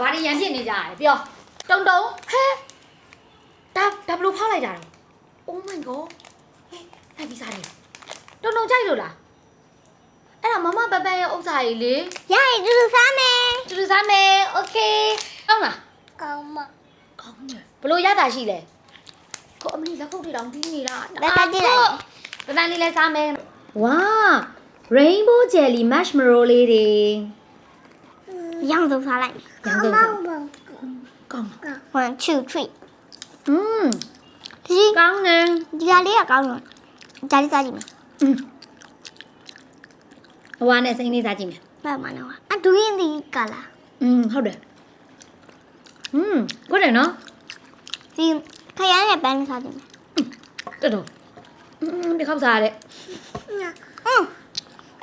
ဘာတွေရန်ဖြစ်နေကြရလဲပြောတုံတုံဟဲဒါဒါဘလို့ဖောက်လိုက်တာလဲ Oh my god ဟဲ့လိုက်ပြီးစားနေတုံတုံကြိုက်လို့လားအဲ့ဒါမမပပရဲ့ဥစ္စာကြီးလေရရင်တူတူစားမယ်တူတူစားမယ် okay ဟုတ်လားကောင်းမကောင်းတယ်ဘလို့ရတာရှိလဲကိုအမလီလက်ခုပ်တွေတောင်တီးနေတာလက်သားကြည့်လိုက်ပပန်လေးလဲစားမယ်ဝါ rainbow jelly marshmallow လေးတွေ ရောင်စုံစားလိုက် ရောင်စုံစား ကောင်းလား one two three อืม ဒီ ကောင်းတယ် ဒီကလေးကကောင်းတယ်ဒါလေးစားကြည့်မယ် อืมဟိုကနဲ့စိမ့်လေးစားကြည့်မယ် ဘာမှမဟုတ်အဒူရင်းဒီကလာ อืมဟုတ်တယ်อืมကိုတယ်နော် ဒီခရမ်းနဲ့ပန်းလေးစားကြည့်မယ် တော်တော်อืมဒီခောက်စားရတဲ့ อืม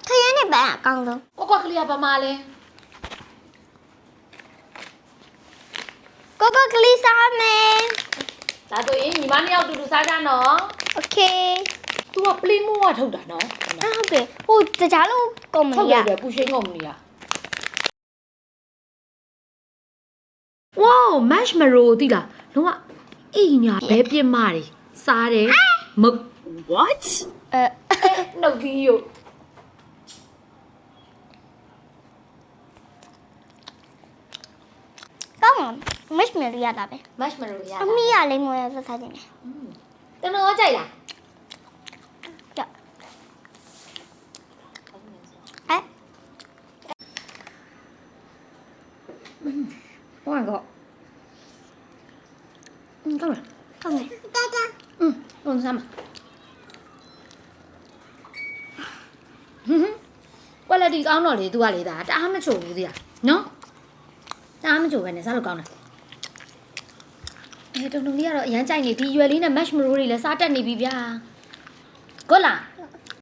ခရမ်းနဲ့ပန်းအကောင်းဆုံး ကိုကွက်ကလေးကဘာမှလဲ ကိုကိုကလေးစားမယ် ဒါဆိုရင်ညီမနှစ်ယောက်တူတူစားကြနော် โอเค သူကပလင်းမိုးကထုတ်တာနော် အဲ့ဟုတ်တယ်ဟိုတကြားလုံးကုမ္ပ ထုတ် ဏီ ရ က တယ်ပူရှင်းကုန်မလို့ရဝေါ marshmallow တိလားလုံးဝအိညာဘဲပြစ်မတွေစားတယ်မ what အဲ နှုတ်သီးရော မတ်မီရတာပဲ marshmallow ရတာ အမီရလိမ့်မရစားစားကြည့်မယ် တနော်ကြိုက်လား ကြအဲ ဟိုကတော့อืมကောင်းလား ကောင်းတယ်တာတာ อืมလုံးစားမှာဟွန်း quality ကောင်းတော့လေ तू ကလေဒါတအားမချိုဘူးသေးလားနော် တအားမချိုပဲနဲ့စားလို့ကောင်းတယ်အဲတုံတုံလေးကတော့အရန်ကြိုက်နေဒီရွယ်လေးနဲ့ marshmallow တွေလည်းစားတက်နေပြီဗျာကိုလား